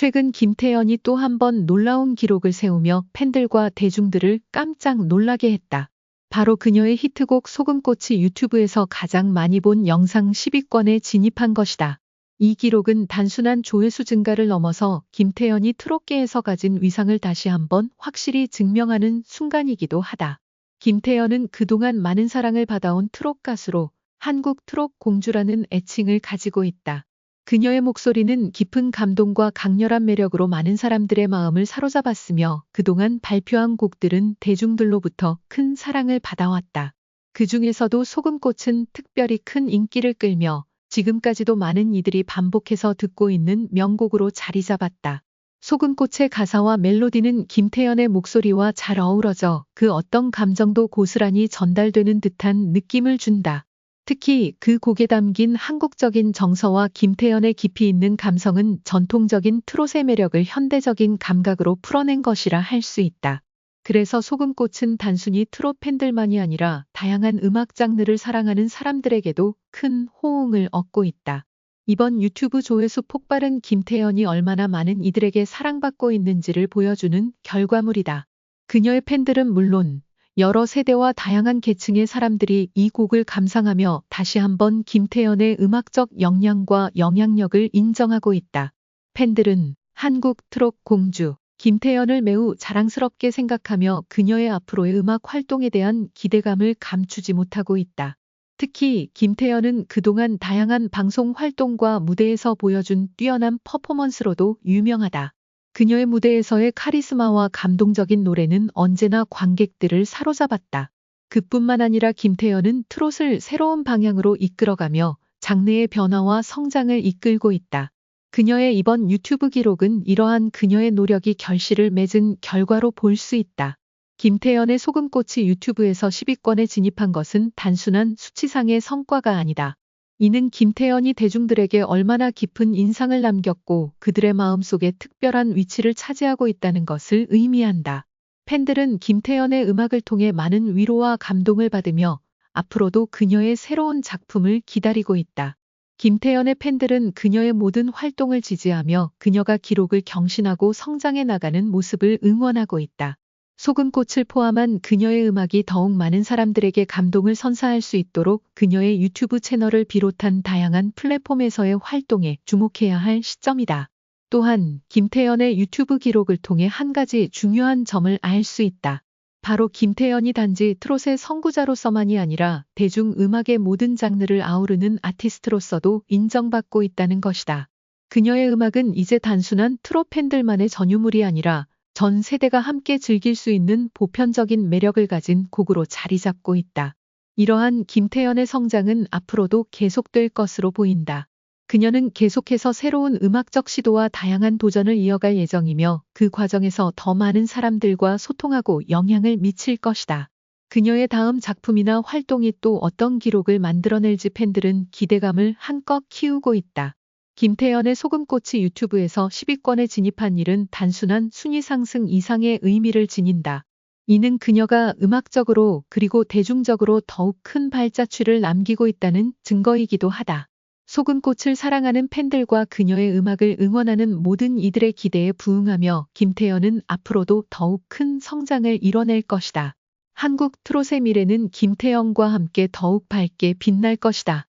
최근 김태연이 또 한 번 놀라운 기록을 세우며 팬들과 대중들을 깜짝 놀라게 했다. 바로 그녀의 히트곡 소금꽃이 유튜브에서 가장 많이 본 영상 10위권에 진입한 것이다. 이 기록은 단순한 조회수 증가를 넘어서 김태연이 트롯계에서 가진 위상을 다시 한번 확실히 증명하는 순간이기도 하다. 김태연은 그동안 많은 사랑을 받아온 트롯 가수로 한국 트롯 공주라는 애칭을 가지고 있다. 그녀의 목소리는 깊은 감동과 강렬한 매력으로 많은 사람들의 마음을 사로잡았으며 그동안 발표한 곡들은 대중들로부터 큰 사랑을 받아왔다. 그 중에서도 소금꽃은 특별히 큰 인기를 끌며 지금까지도 많은 이들이 반복해서 듣고 있는 명곡으로 자리 잡았다. 소금꽃의 가사와 멜로디는 김태연의 목소리와 잘 어우러져 그 어떤 감정도 고스란히 전달되는 듯한 느낌을 준다. 특히 그 곡에 담긴 한국적인 정서와 김태연의 깊이 있는 감성은 전통적인 트롯의 매력을 현대적인 감각으로 풀어낸 것이라 할 수 있다. 그래서 소금꽃은 단순히 트롯 팬들만이 아니라 다양한 음악 장르를 사랑하는 사람들에게도 큰 호응을 얻고 있다. 이번 유튜브 조회수 폭발은 김태연이 얼마나 많은 이들에게 사랑받고 있는지를 보여주는 결과물이다. 그녀의 팬들은 물론 여러 세대와 다양한 계층의 사람들이 이 곡을 감상하며 다시 한번 김태연의 음악적 역량과 영향력을 인정하고 있다. 팬들은 한국 트롯 공주 김태연을 매우 자랑스럽게 생각하며 그녀의 앞으로의 음악 활동에 대한 기대감을 감추지 못하고 있다. 특히 김태연은 그동안 다양한 방송 활동과 무대에서 보여준 뛰어난 퍼포먼스로도 유명하다. 그녀의 무대에서의 카리스마와 감동적인 노래는 언제나 관객들을 사로잡았다. 그뿐만 아니라 김태연은 트롯을 새로운 방향으로 이끌어가며 장르의 변화와 성장을 이끌고 있다. 그녀의 이번 유튜브 기록은 이러한 그녀의 노력이 결실을 맺은 결과로 볼 수 있다. 김태연의 소금꽃이 유튜브에서 10위권에 진입한 것은 단순한 수치상의 성과가 아니다. 이는 김태연이 대중들에게 얼마나 깊은 인상을 남겼고 그들의 마음속에 특별한 위치를 차지하고 있다는 것을 의미한다. 팬들은 김태연의 음악을 통해 많은 위로와 감동을 받으며 앞으로도 그녀의 새로운 작품을 기다리고 있다. 김태연의 팬들은 그녀의 모든 활동을 지지하며 그녀가 기록을 경신하고 성장해 나가는 모습을 응원하고 있다. 소금꽃을 포함한 그녀의 음악이 더욱 많은 사람들에게 감동을 선사할 수 있도록 그녀의 유튜브 채널을 비롯한 다양한 플랫폼에서의 활동에 주목해야 할 시점이다. 또한 김태연의 유튜브 기록을 통해 한 가지 중요한 점을 알 수 있다. 바로 김태연이 단지 트롯의 선구자로서만이 아니라 대중음악의 모든 장르를 아우르는 아티스트로서도 인정받고 있다는 것이다. 그녀의 음악은 이제 단순한 트롯 팬들만의 전유물이 아니라 전 세대가 함께 즐길 수 있는 보편적인 매력을 가진 곡으로 자리 잡고 있다. 이러한 김태연의 성장은 앞으로도 계속될 것으로 보인다. 그녀는 계속해서 새로운 음악적 시도와 다양한 도전을 이어갈 예정이며 그 과정에서 더 많은 사람들과 소통하고 영향을 미칠 것이다. 그녀의 다음 작품이나 활동이 또 어떤 기록을 만들어낼지 팬들은 기대감을 한껏 키우고 있다. 김태연의 소금꽃이 유튜브에서 10위권에 진입한 일은 단순한 순위 상승 이상의 의미를 지닌다. 이는 그녀가 음악적으로 그리고 대중적으로 더욱 큰 발자취를 남기고 있다는 증거이기도 하다. 소금꽃을 사랑하는 팬들과 그녀의 음악을 응원하는 모든 이들의 기대에 부응하며 김태연은 앞으로도 더욱 큰 성장을 이뤄낼 것이다. 한국 트롯의 미래는 김태연과 함께 더욱 밝게 빛날 것이다.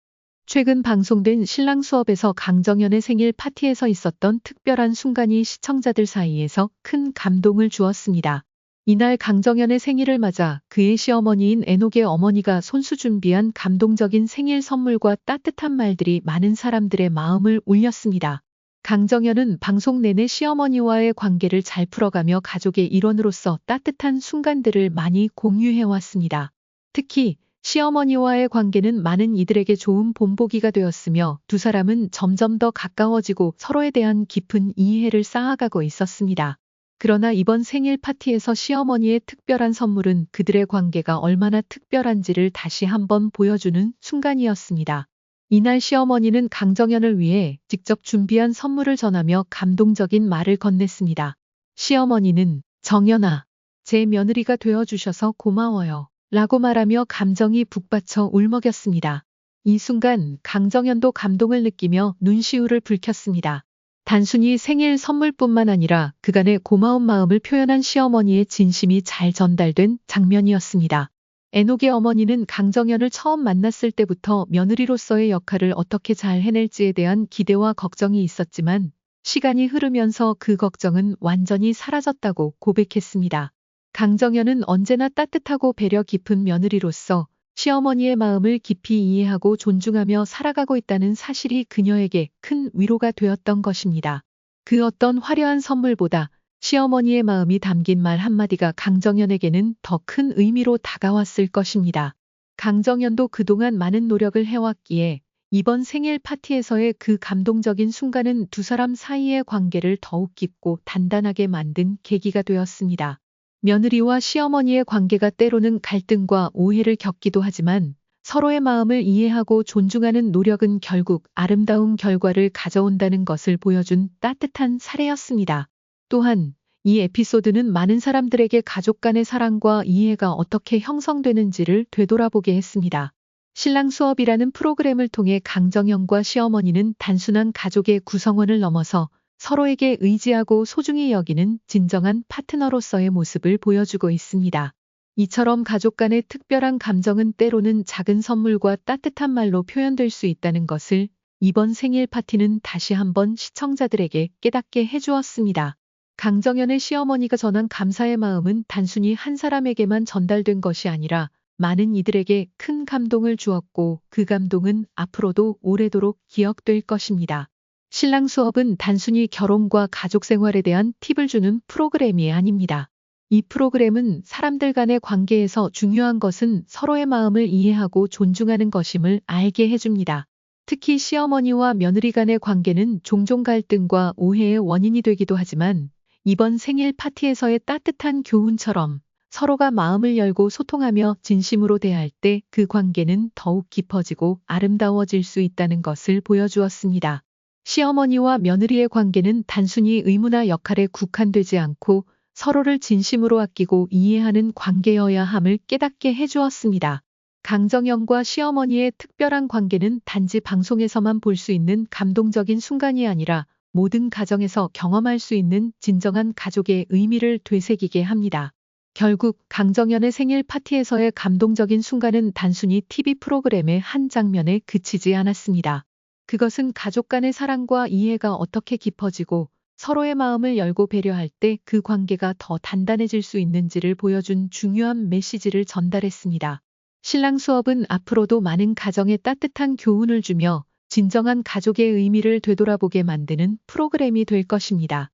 최근 방송된 신랑 수업에서 강정현의 생일 파티에서 있었던 특별한 순간이 시청자들 사이에서 큰 감동을 주었습니다. 이날 강정현의 생일을 맞아 그의 시어머니인 애녹의 어머니가 손수 준비한 감동적인 생일 선물과 따뜻한 말들이 많은 사람들의 마음을 울렸습니다. 강정현은 방송 내내 시어머니와의 관계를 잘 풀어가며 가족의 일원으로서 따뜻한 순간들을 많이 공유해왔습니다. 특히 시어머니와의 관계는 많은 이들에게 좋은 본보기가 되었으며 두 사람은 점점 더 가까워지고 서로에 대한 깊은 이해를 쌓아가고 있었습니다. 그러나 이번 생일 파티에서 시어머니의 특별한 선물은 그들의 관계가 얼마나 특별한지를 다시 한번 보여주는 순간이었습니다. 이날 시어머니는 강정현을 위해 직접 준비한 선물을 전하며 감동적인 말을 건넸습니다. 시어머니는 정연아, 제 며느리가 되어주셔서 고마워요. 라고 말하며 감정이 북받쳐 울먹였습니다. 이 순간 강정현도 감동을 느끼며 눈시울을 붉혔습니다. 단순히 생일 선물뿐만 아니라 그간의 고마운 마음을 표현한 시어머니의 진심이 잘 전달된 장면이었습니다. 애녹의 어머니는 강정연을 처음 만났을 때부터 며느리로서의 역할을 어떻게 잘 해낼지에 대한 기대와 걱정이 있었지만 시간이 흐르면서 그 걱정은 완전히 사라졌다고 고백했습니다. 강정연은 언제나 따뜻하고 배려 깊은 며느리로서 시어머니의 마음을 깊이 이해하고 존중하며 살아가고 있다는 사실이 그녀에게 큰 위로가 되었던 것입니다. 그 어떤 화려한 선물보다 시어머니의 마음이 담긴 말 한마디가 강정연에게는 더 큰 의미로 다가왔을 것입니다. 강정연도 그동안 많은 노력을 해왔기에 이번 생일 파티에서의 그 감동적인 순간은 두 사람 사이의 관계를 더욱 깊고 단단하게 만든 계기가 되었습니다. 며느리와 시어머니의 관계가 때로는 갈등과 오해를 겪기도 하지만 서로의 마음을 이해하고 존중하는 노력은 결국 아름다운 결과를 가져온다는 것을 보여준 따뜻한 사례였습니다. 또한 이 에피소드는 많은 사람들에게 가족 간의 사랑과 이해가 어떻게 형성되는지를 되돌아보게 했습니다. 신랑 수업이라는 프로그램을 통해 강정영과 시어머니는 단순한 가족의 구성원을 넘어서 서로에게 의지하고 소중히 여기는 진정한 파트너로서의 모습을 보여주고 있습니다. 이처럼 가족 간의 특별한 감정은 때로는 작은 선물과 따뜻한 말로 표현될 수 있다는 것을 이번 생일 파티는 다시 한번 시청자들에게 깨닫게 해주었습니다. 강정연의 시어머니가 전한 감사의 마음은 단순히 한 사람에게만 전달된 것이 아니라 많은 이들에게 큰 감동을 주었고 그 감동은 앞으로도 오래도록 기억될 것입니다. 신랑 수업은 단순히 결혼과 가족 생활에 대한 팁을 주는 프로그램이 아닙니다. 이 프로그램은 사람들 간의 관계에서 중요한 것은 서로의 마음을 이해하고 존중하는 것임을 알게 해줍니다. 특히 시어머니와 며느리 간의 관계는 종종 갈등과 오해의 원인이 되기도 하지만 이번 생일 파티에서의 따뜻한 교훈처럼 서로가 마음을 열고 소통하며 진심으로 대할 때 그 관계는 더욱 깊어지고 아름다워질 수 있다는 것을 보여주었습니다. 시어머니와 며느리의 관계는 단순히 의무나 역할에 국한되지 않고 서로를 진심으로 아끼고 이해하는 관계여야 함을 깨닫게 해주었습니다. 강정영과 시어머니의 특별한 관계는 단지 방송에서만 볼 수 있는 감동적인 순간이 아니라 모든 가정에서 경험할 수 있는 진정한 가족의 의미를 되새기게 합니다. 결국 강정연의 생일 파티에서의 감동적인 순간은 단순히 TV 프로그램의 한 장면에 그치지 않았습니다. 그것은 가족 간의 사랑과 이해가 어떻게 깊어지고 서로의 마음을 열고 배려할 때 그 관계가 더 단단해질 수 있는지를 보여준 중요한 메시지를 전달했습니다. 신랑 수업은 앞으로도 많은 가정에 따뜻한 교훈을 주며 진정한 가족의 의미를 되돌아보게 만드는 프로그램이 될 것입니다.